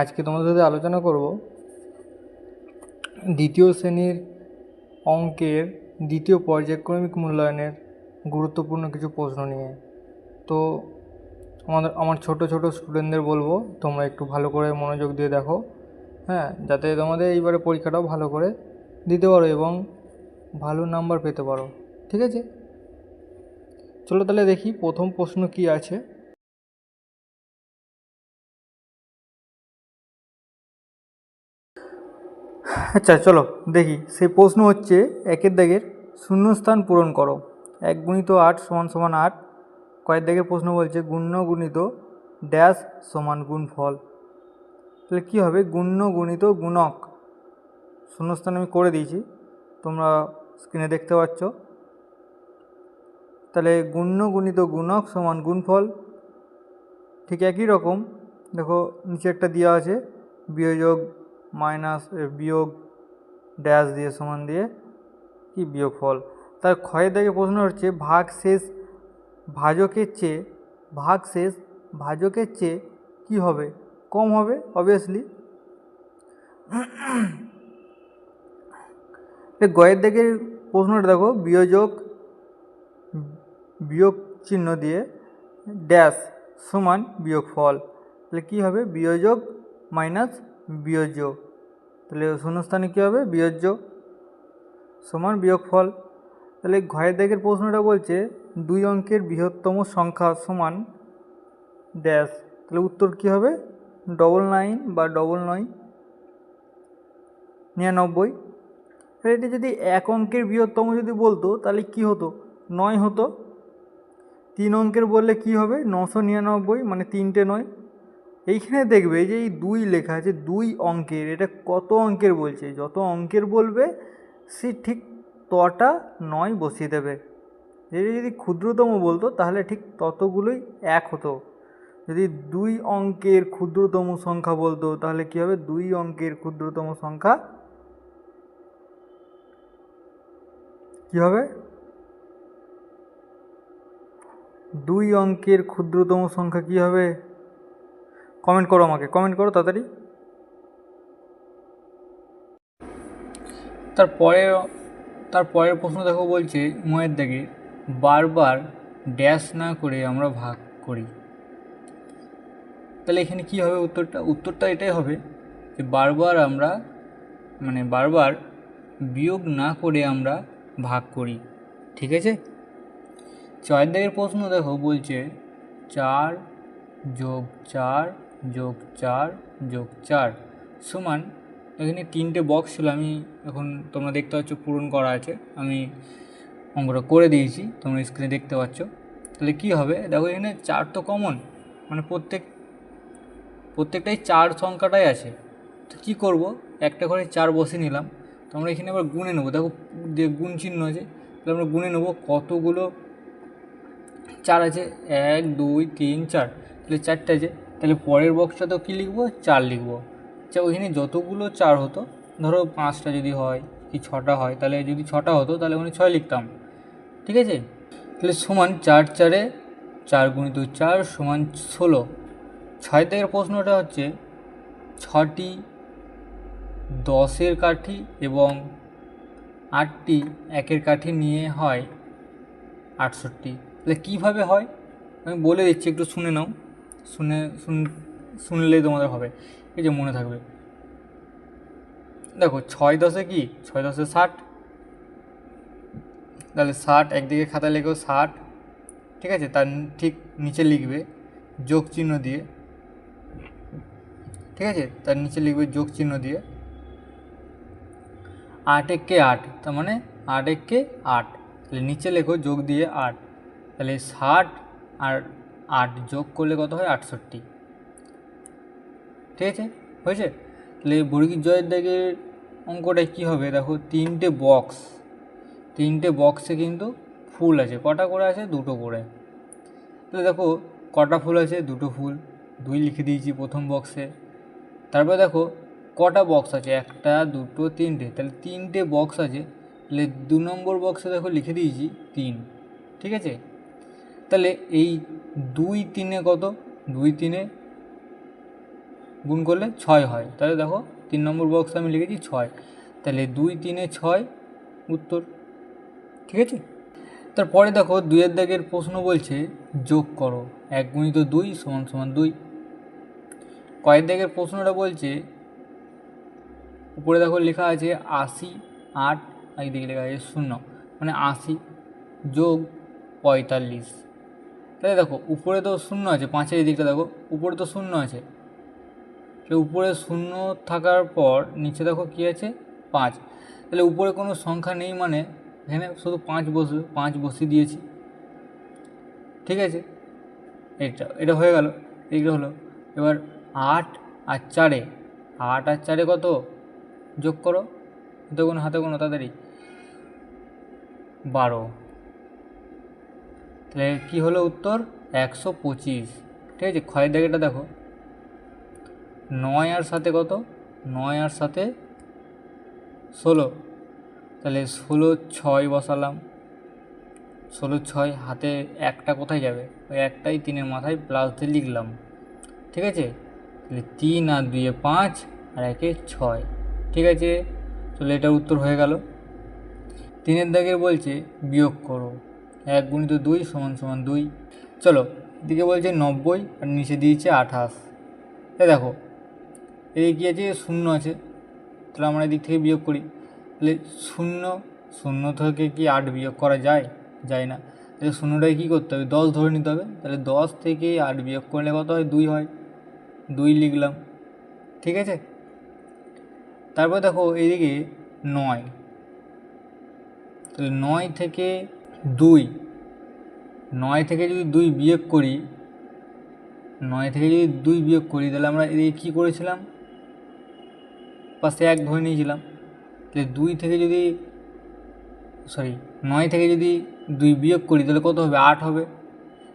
আজকে তোমাদের সাথে আলোচনা করব দ্বিতীয় শ্রেণির অঙ্কের দ্বিতীয় পর্যায়ক্রমিক মূল্যায়নের গুরুত্বপূর্ণ কিছু প্রশ্ন নিয়ে। তো আমাদের, আমার ছোট ছোট স্টুডেন্টদের বলব, তোমরা একটু ভালো করে মনোযোগ দিয়ে দেখো হ্যাঁ যাতে তোমাদের এইবারে পরীক্ষাটাও ভালো করে দিতে পারো এবং ভালো নাম্বার পেতে পারো, ঠিক আছে? চলো তাহলে দেখি প্রথম প্রশ্ন কী আছে। আচ্ছা চলো দেখি। সেই প্রশ্ন হচ্ছে, একের দাগের শূন্যস্থান পূরণ করো। এক গুণিত আট সমান সমান আট। কয়েক দাগের প্রশ্ন বলছে গুণ্য গুণিত ড্যাশ সমান গুণফল। তাহলে কী হবে? গুণ্য গুণিত গুণক। শূন্যস্থান আমি করে দিয়েছি। তোমরা স্ক্রিনে দেখতে পাচ্ছ। তাহলে গুণ্য গুণিত গুণক সমান গুণফল ঠিক একই রকম। দেখো নিচে একটা দেওয়া আছে। বিয়োগ মাইনাস বিয়োগ ড্যাশ দিয়ে সমান দিয়ে কি বিয়োগফল? তার ক্ষয়ের দাগে প্রশ্ন হচ্ছে, ভাগ শেষ ভাজকের চেয়ে, ভাগ শেষ ভাজকের চেয়ে কী হবে? কম হবে অবভিয়াসলি গয়ের দাগের প্রশ্নটা দেখো, বিয়োজক, বিয়োগ চিহ্ন দিয়ে ড্যাশ সমান বিয়োগফল। তাহলে কী হবে? বিয়োজক মাইনাস বিয়োজ্য তাহলে শূন্যস্থানে কী হবে? বিয়োজ্য সমান বিয়োগফল তাহলে ঘয়ের দাগের প্রশ্নটা বলছে, দুই অঙ্কের বৃহত্তম সংখ্যা সমান ড্যাশ তাহলে উত্তর কী হবে? ডবল নাইন বা ডবল নয়। নিরানব্বই। তাহলে এটা যদি এক অঙ্কের বৃহত্তম যদি বলতো, তাহলে কি হতো? নয় হতো। তিন অঙ্কের বললে কি হবে? নশো নিরানব্বই মানে তিনটে নয়। এইখানে দেখবে যে এই দুই লেখা আছে, দুই অঙ্কের, এটা কত অঙ্কের বলছে? যত অঙ্কের বলবে, সে ঠিক তটা নয় বসিয়ে দেবে। এটা যদি ক্ষুদ্রতম বলতো, তাহলে ঠিক ততগুলোই এক হতো। যদি দুই অঙ্কের ক্ষুদ্রতম সংখ্যা বলতো, তাহলে কী হবে? দুই অঙ্কের ক্ষুদ্রতম সংখ্যা কী হবে? দুই অঙ্কের ক্ষুদ্রতম সংখ্যা কী হবে? কমেন্ট করো আমাকে কমেন্ট করো তাড়াতাড়ি। তারপরে তারপরের প্রশ্ন দেখো বলছে, ময়ের দাগে, বারবার ড্যাশ না করে আমরা ভাগ করি। তাহলে এখানে কি হবে উত্তরটা? উত্তরটা এটাই হবে যে বারবার আমরা মানে বারবার বিয়োগ না করে আমরা ভাগ করি, ঠিক আছে? ছয়ের দাগের প্রশ্ন দেখো বলছে, চার যোগ চার যোগ চার যোগ চার। সমান, এখানে তিনটে বক্স ছিল, আমি এখন তোমরা দেখতে পাচ্ছ পূরণ করা আছে। আমি অঙ্কটা করে দিয়েছি, তোমরা স্ক্রিনে দেখতে পাচ্ছ। তাহলে কী হবে? দেখো এখানে চার তো কমন মানে প্রত্যেক, প্রত্যেকটাই চার সংখ্যাটাই আছে। তো কী করব? একটা করে চার বসে নিলাম। তো আমরা এখানে আবার গুনে নেব। দেখো, যে গুণ চিহ্ন আছে, তাহলে আমরা গুনে নেব কতগুলো চার আছে? এক, দুই, তিন, চার। তাহলে চারটে আছে তাহলে পরের বক্সটা তো কী লিখব? চার লিখব। আচ্ছা ওইখানে যতগুলো চার হতো, ধরো পাঁচটা যদি হয় কি ছটা হয়, তাহলে যদি ছটা হতো, তাহলে ওখানে ছয় লিখতাম। ঠিক আছে? তাহলে সমান চার চারে চার গুণিত চার সমান ষোলো। ছয় থেকে প্রশ্নটা হচ্ছে, ছটি দশের কাঠি এবং আটটি একের কাঠি নিয়ে হয় আটষট্টি। তাহলে কীভাবে হয়? আমি বলে দিচ্ছি, একটু শুনে নাও। শুনে, শুন, শুনলেই তোমাদের হবে। এই যে মনে থাকবে। দেখো, ছয় দশে কি? ছয় দশে ষাট। তাহলে ষাট একদিকে খাতা লেখো ষাট। ঠিক আছে? তার ঠিক নিচে লিখবে যোগ চিহ্ন দিয়ে। ঠিক আছে? তার নিচে লিখবে যোগ চিহ্ন দিয়ে। আট একে আট, তার মানে আট একে আট। তাহলে নিচে লেখো যোগ দিয়ে আট। তাহলে ষাট আর আট যোগ করলে কত হয়? আটষট্টি। ঠিক আছে? হয়েছে? তাহলে বর্গীর জয়ের দাগের অঙ্কটায় কী হবে? দেখো, তিনটে বক্স তিনটে বক্সে কিন্তু ফুল আছে। কটা করে আছে? দুটো করে। তাহলে দেখো, কটা ফুল আছে? দুটো ফুল। দুই লিখে দিয়েছি প্রথম বক্সে তারপরে দেখো, কটা বক্স আছে? একটা, দুটো, তিনটে। তাহলে তিনটে বক্স আছে। তাহলে দু নম্বর বক্সে দেখো লিখে দিয়েছি তিন। ঠিক আছে? তাহলে এই দুই তিনে কত? দুই তিনে গুণ করলে ছয় হয়। তাহলে দেখো, তিন নম্বর বক্সে আমি লিখেছি ছয়। তাহলে দুই তিনে ছয়, উত্তর। ঠিক আছে? তারপরে দেখো, দুইয়ের দাগের প্রশ্ন বলছে, যোগ করো। এক গুণিত দুই সমান সমান দুই। কয়েক দাগের প্রশ্নটা বলছে, উপরে দেখো লেখা আছে আশি, আট, আর এদিকে লেখা আছে শূন্য। মানে আশি যোগ পঁয়তাল্লিশ। তাহলে দেখো, উপরে তো শূন্য আছে, পাঁচের এই দিকটা দেখো, উপরে তো শূন্য আছে। তাহলে উপরে শূন্য থাকার পর নিচে দেখো কী আছে? পাঁচ। তাহলে উপরে কোনো সংখ্যা নেই মানে এখানে শুধু পাঁচ বসবে পাঁচ বসিয়ে দিয়েছি। ঠিক আছে? এটা এটা হয়ে গেল, এইটা হলো। এবার আট আর চারে, আট আর চারে কত? যোগ করো। দেখুন হাতে কোনো তাড়াতাড়ি। বারো। তাহলে কী হলো উত্তর? একশো পঁচিশ। ঠিক আছে, ক্ষয়ের দাগেটা দেখো। নয় আর সাথে কত? নয় আর সাথে ষোলো। তাহলে ষোলো ছয় বসালাম। ষোলো ছয় হাতে একটা কোথায় যাবে? ওই একটাই তিনের মাথায় প্লাস দিয়ে লিখলাম। ঠিক আছে? তাহলে তিন আর দুইয়ে পাঁচ আর একে ছয়। ঠিক আছে? চলো এটার উত্তর হয়ে গেল। তিনের দাগের বলছে বিয়োগ করো। এক গুণিত দুই সমান সমান দুই। চলো, এদিকে বলছে নব্বই আর নিচে দিয়েছে আঠাশ। এ দেখো, এদিকে কী আছে? শূন্য আছে। তাহলে আমরা এদিক থেকে বিয়োগ করি। তাহলে শূন্য শূন্য থেকে কি আট বিয়োগ করা যায়? যায় না। তাহলে শূন্যটাকে কী করতে হবে? দশ ধরে নিতে হবে। তাহলে দশ থেকে আট বিয়োগ করলে কত হয়? দুই হয়। দুই লিখলাম। ঠিক আছে? তারপর দেখো এদিকে নয়। তাহলে নয় থেকে দুই। নয় থেকে যদি দুই বিয়োগ করি, নয় থেকে যদি দুই বিয়োগ করি, তাহলে আমরা এদিকে কী করেছিলাম? পাশে এক ধরে নিয়েছিলাম। তাহলে দুই থেকে যদি সরি নয় থেকে যদি দুই বিয়োগ করি, তাহলে কত হবে? আট হবে।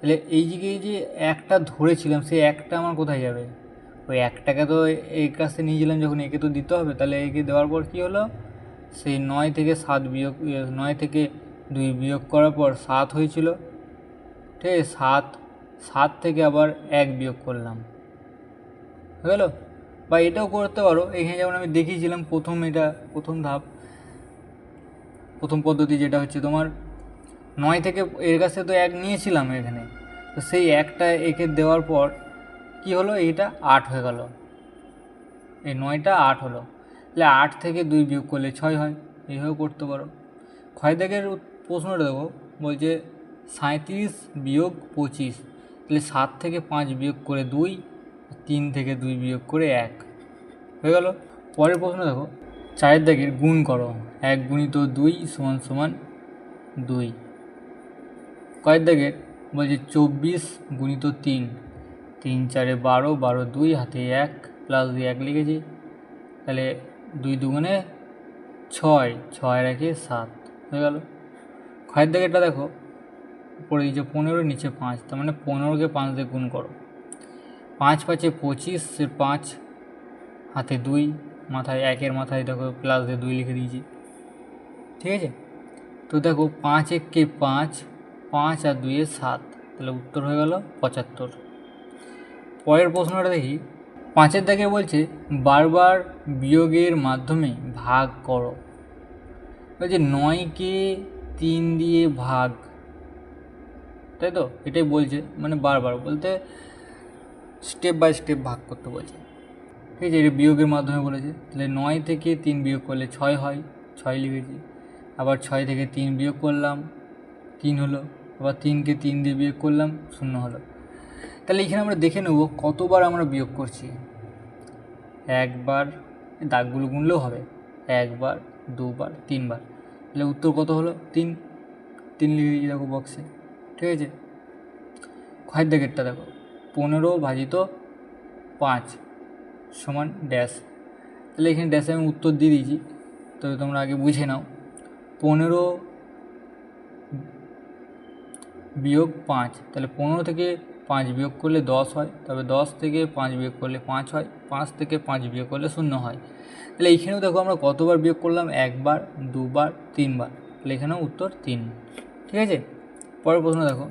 তাহলে এই দিকে যে একটা ধরেছিলাম, সেই একটা আমার কোথায় যাবে? ওই একটাকে তো এই কাছে নিয়েছিলাম যখন, একে তো দিতে হবে। তাহলে একে দেওয়ার পর কী হলো? সেই নয় থেকে সাত বিয়োগ, নয় থেকে দুই বিয়োগ করার পর সাত হয়েছিল। ঠিক আছে, সাত সাত থেকে আবার এক বিয়োগ করলাম। হয়ে গেলো? বা এটাও করতে পারো। এখানে যেমন আমি দেখিয়েছিলাম প্রথম এটা, প্রথম ধাপ, প্রথম পদ্ধতি যেটা হচ্ছে তোমার নয় থেকে, এর কাছে তো এক নিয়েছিলাম এখানে। তো সেই একটা একে দেওয়ার পর কি হলো? এইটা আট হয়ে গেল। এই নয়টা আট হলো। তাহলে আট থেকে দুই বিয়োগ করলে ছয় হয়। এইভাবে করতে পারো। ক্ষয় দাগের প্রশ্নটা দেখো, বলছে সাঁত্রিশ বিয়োগ পঁচিশ, তাহলে সাত থেকে পাঁচ বিয়োগ করে দুই, তিন থেকে দুই বিয়োগ করে এক। হয়ে গেল? পরের প্রশ্ন দেখো চারের দাগের গুণ করো, এক গুণিত দুই সমান সমান দুই। কয়ের দাগের বলছে চব্বিশ গুণিত তিন তিন চারে বারো বারো দুই, হাতে এক, প্লাস দুই এক লিখেছি, তাহলে দুই দুগুণে ছয় ছয় রেখে সাত। হয়ে গেল? ক্ষয়ের দাগেরটা দেখো, উপরে দিয়েছে পনেরো, নিচে পাঁচ, তার মানে পনেরোকে পাঁচ দিয়ে গুণ করো। পাঁচ পাঁচে পঁচিশ পাঁচ, হাতে দুই, মাথায় একের মাথায় দেখো প্লাস দিয়ে দুই লিখে দিয়েছি। ঠিক আছে? তো দেখো পাঁচ এককে পাঁচ? পাঁচ আর দুইয়ে সাত, তাহলে উত্তর হয়ে গেল পঁচাত্তর। পরের প্রশ্নটা দেখি, পাঁচের দাগে বলছে, বারবার বিয়োগের মাধ্যমে ভাগ করো। বলছে নয়কে তিন দিয়ে ভাগ। তাই তো? এটাই বলছে মানে বারবার বলতে স্টেপ বাই স্টেপ ভাগ করতে বলছে। ঠিক আছে, এটা বিয়োগের মাধ্যমে বলেছে। তাহলে নয় থেকে তিন বিয়োগ করলে ছয় হয়, ছয় লিখেছি। আবার ছয় থেকে তিন বিয়োগ করলাম, তিন হলো। আবার তিনকে তিন দিয়ে বিয়োগ করলাম, শূন্য হলো। তাহলে এখানে আমরা দেখে নেব কতবার আমরা বিয়োগ করছি। একবার দাগগুলো গুনলেও হবে। একবার, দুবার, তিনবার। তাহলে উত্তর কত হলো? তিন। তিন লিখে দিয়েছি দেখো বক্সে ঠিক আছে? ক্ষয়ের দাগেরটা দেখো। পনেরো ভাজিত পাঁচ সমান ড্যাশ তাহলে এখানে ড্যাশে আমি উত্তর দিয়ে দিয়েছি। তবে তোমরা আগে বুঝে নাও। পনেরো বিয়োগ পাঁচ। তাহলে পনেরো থেকে পাঁচ বিয়োগ করলে দশ হয়। তবে দশ থেকে পাঁচ বিয়োগ করলে পাঁচ হয়। পাঁচ থেকে পাঁচ বিয়োগ করলে শূন্য হয়। তাহলে এইখানেও দেখো আমরা কতবার বিয়োগ করলাম? একবার, দুবার, তিনবার। তাহলে এখানেও উত্তর তিন। ঠিক আছে? পরের প্রশ্ন দেখো।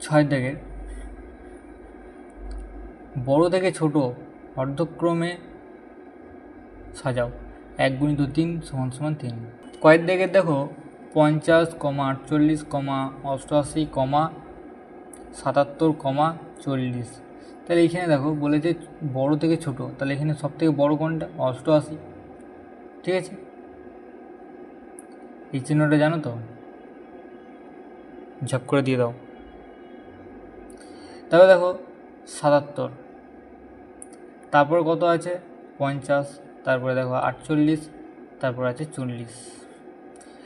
ছয় দাগের বড় থেকে ছোট অর্ধক্রমে সাজাও। এক গুণিত তিন সমান সমান তিন। কয়েক দিকে দেখো, পঞ্চাশ কমা আটচল্লিশ কমা অষ্টআশি কমা সাতাত্তর কমা চল্লিশ। তাহলে এখানে দেখো বলেছে বড় থেকে ছোট, তাহলে এখানে সব থেকে বড় কোনটা? অষ্টআশি। ঠিক আছে? এই চিহ্নটা জানো তো? ঝপ করে দিয়ে দাও। তারপরে দেখো সাতাত্তর। তারপর কত আছে? পঞ্চাশ। তারপরে দেখো আটচল্লিশ। তারপর আছে চল্লিশ।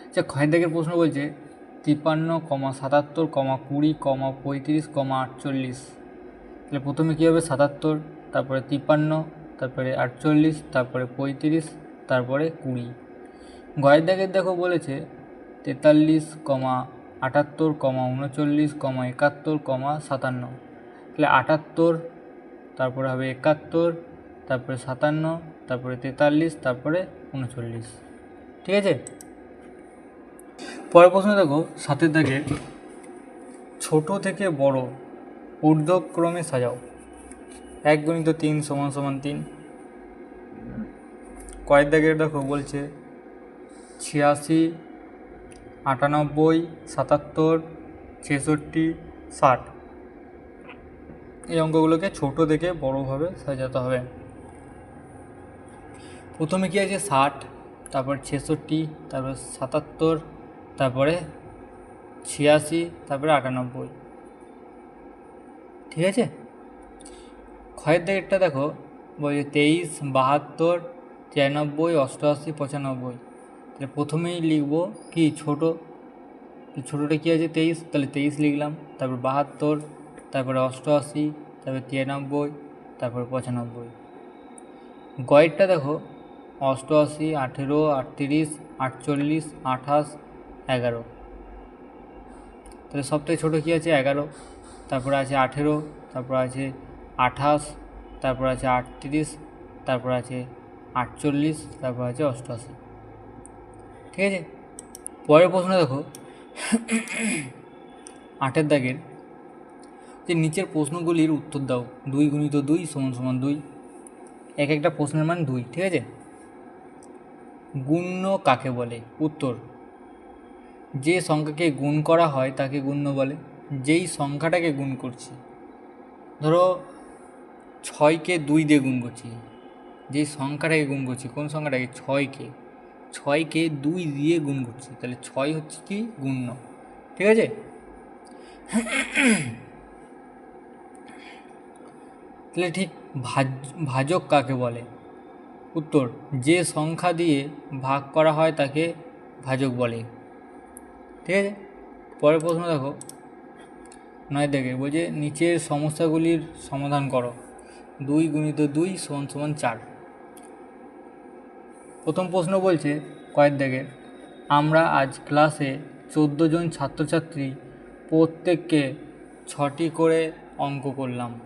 আচ্ছা দাগের প্রশ্ন বলছে, তিপ্পান্ন কমা সাতাত্তর কমা কুড়ি কমা পঁয়ত্রিশ কমা আটচল্লিশ। তাহলে প্রথমে কী হবে? সাতাত্তর, তারপরে তিপ্পান্ন, তারপরে আটচল্লিশ, তারপরে পঁয়ত্রিশ, তারপরে কুড়ি। গয়ের দাগের দেখো বলেছে, তেতাল্লিশ, কমা আটাত্তর, কমা উনচল্লিশ, কমা একাত্তর, কমা সাতান্ন। তাহলে আটাত্তর, তারপরে হবে একাত্তর, তারপরে সাতান্ন, তারপরে তেতাল্লিশ, তারপরে উনচল্লিশ। ঠিক আছে? পরের প্রশ্ন দেখো, সাতের দাগে ছোট থেকে বড় ঊর্ধ্বক্রমে সাজাও। এক গণিত তিন সমান সমান তিন। কয়েক দাগের দেখো বলছে ছিয়াশি, আটানব্বই, সাতাত্তর, ছেষট্টি, ষাট। এই অঙ্কগুলোকে ছোট থেকে বড়োভাবে সাজাতে হবে। প্রথমে কী আছে ষাট, তারপর ছেষট্টি, তারপর সাতাত্তর, তারপরে ছিয়াশি, তারপরে আটানব্বই। ঠিক আছে? ক্ষয়ের দিকেরটা দেখো, বলছে তেইশ বাহাত্তর তিরানব্বই অষ্টআশি পঁচানব্বই। তাহলে প্রথমেই লিখব কি ছোট? ছোটোটা কী আছে তেইশ? তাহলে তেইশ লিখলাম, তারপর বাহাত্তর, তারপরে অষ্টআশি, তারপরে তিরানব্বই, তারপর পঁচানব্বই। গয়েরটা দেখো, অষ্টআশি, আঠেরো, আটত্রিশ, আটচল্লিশ, আঠাশ, এগারো। তাহলে সবথেকে ছোটো কী আছে? এগারো। তারপরে আছে আঠেরো, তারপর আছে আঠাশ, তারপর আছে আটত্রিশ, তারপর আছে আটচল্লিশ, তারপর আছে অষ্টআশি। ঠিক আছে? পরের প্রশ্ন দেখো। আটের দাগের যে নিচের প্রশ্নগুলির উত্তর দাও। দুই গুণিত দুই সমান সমান দুই। এক একটা প্রশ্নের মান দুই, ঠিক আছে? গুণ্য কাকে বলে? উত্তর। যে সংখ্যাকে গুণ করা হয় তাকে গুণ্য বলে। যেই সংখ্যাটাকে গুণ করছি, ধরো ছয়কে দুই দিয়ে গুণ করছি, যেই সংখ্যাটাকে গুণ করছি, কোন সংখ্যাটাকে? ছয়কে। ছয়কে দুই দিয়ে গুণ করছি, তাহলে ছয় হচ্ছে কি? গুণ্য। ঠিক আছে? তাহলে ঠিক ভাজ, ভাজক কাকে বলে? উত্তর, যে সংখ্যা দিয়ে ভাগ করা হয় তাকে ভাজক বলে। ঠিক আছে? পরের প্রশ্ন দেখো। নয় দেখে, বলছে, নিচের সমস্যাগুলির সমাধান করো। দুই গুণিত দুই সমান সমান চার। প্রথম প্রশ্ন বলছে, কয়েক দেখে, আমরা আজ ক্লাসে চোদ্দ জন ছাত্রছাত্রী প্রত্যেককে ছটি করে অঙ্ক করলাম।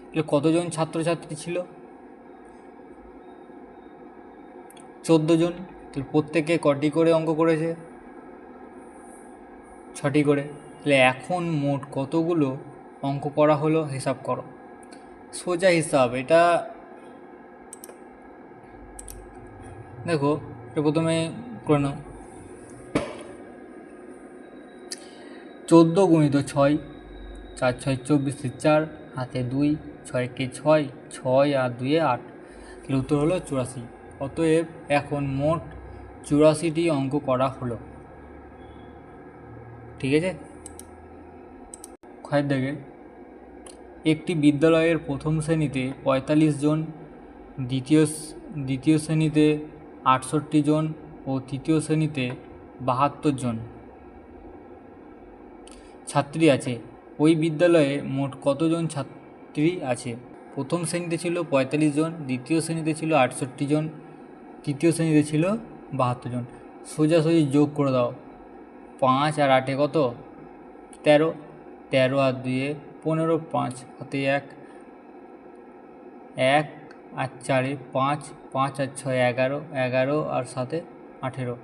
তাহলে কতজন ছাত্রছাত্রী ছিল? চোদ্দ জন। প্রত্যেকে কটি করে অঙ্ক করেছে? ছটি করে। তাহলে এখন মোট কতগুলো অঙ্ক করা হলো হিসাব করো। সোজা হিসাব, এটা দেখো, এটা প্রথমে করে নাও। চোদ্দ গুণিত ছয়, চার ছয় চব্বিশে চার, হাতে দুই ছয়কে ছয় ছয় আর দুয়ে আট। তাহলে উত্তর হলো চুরাশি। অতএব এখন মোট চুরাশিটি অঙ্ক করা হলো। ঠিক আছে? ক্ষয়ের দাগে। একটি বিদ্যালয়ের প্রথম শ্রেণীতে পঁয়তাল্লিশ জন, দ্বিতীয় দ্বিতীয় শ্রেণীতে আটষট্টি জন ও তৃতীয় শ্রেণীতে বাহাত্তর জন। ছাত্রী আছে। ওই বিদ্যালয়ে মোট কতজন ছাত্রী আছে? প্রথম শ্রেণীতে ছিল পঁয়তাল্লিশ জন, দ্বিতীয় শ্রেণীতে ছিল আটষট্টি জন, তৃতীয় শ্রেণীতে ছিল বাহাত্তর জন। সোজাসুজি যোগ করে দাও। পাঁচ আর আটে কত? তেরো। তেরো আর দুয়ে পনেরো, পাঁচ হাতে এক এক আর চারে পাঁচ পাঁচ আর ছয় এগারো এগারো আর সাথে আঠেরো।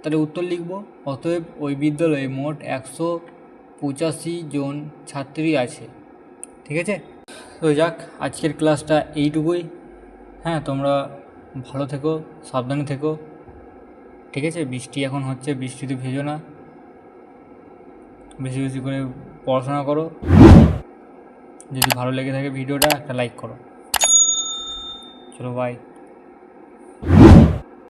তাহলে উত্তর লিখব। অতএব ওই বিদ্যালয়ে মোট একশো পঁচাশি জন ছাত্রী আছে। ঠিক আছে? তো যাক, আজকের ক্লাসটা এইটুকুই। হ্যাঁ তোমরা ভালো থেকো, সাবধানে থেকো। ঠিক আছে? বৃষ্টি এখন হচ্ছে, বৃষ্টিতে ভেজো না। বেশি বেশি করে পড়াশোনা করো। যদি ভালো লেগে থাকে ভিডিওটা, একটা লাইক করো। চলো বাই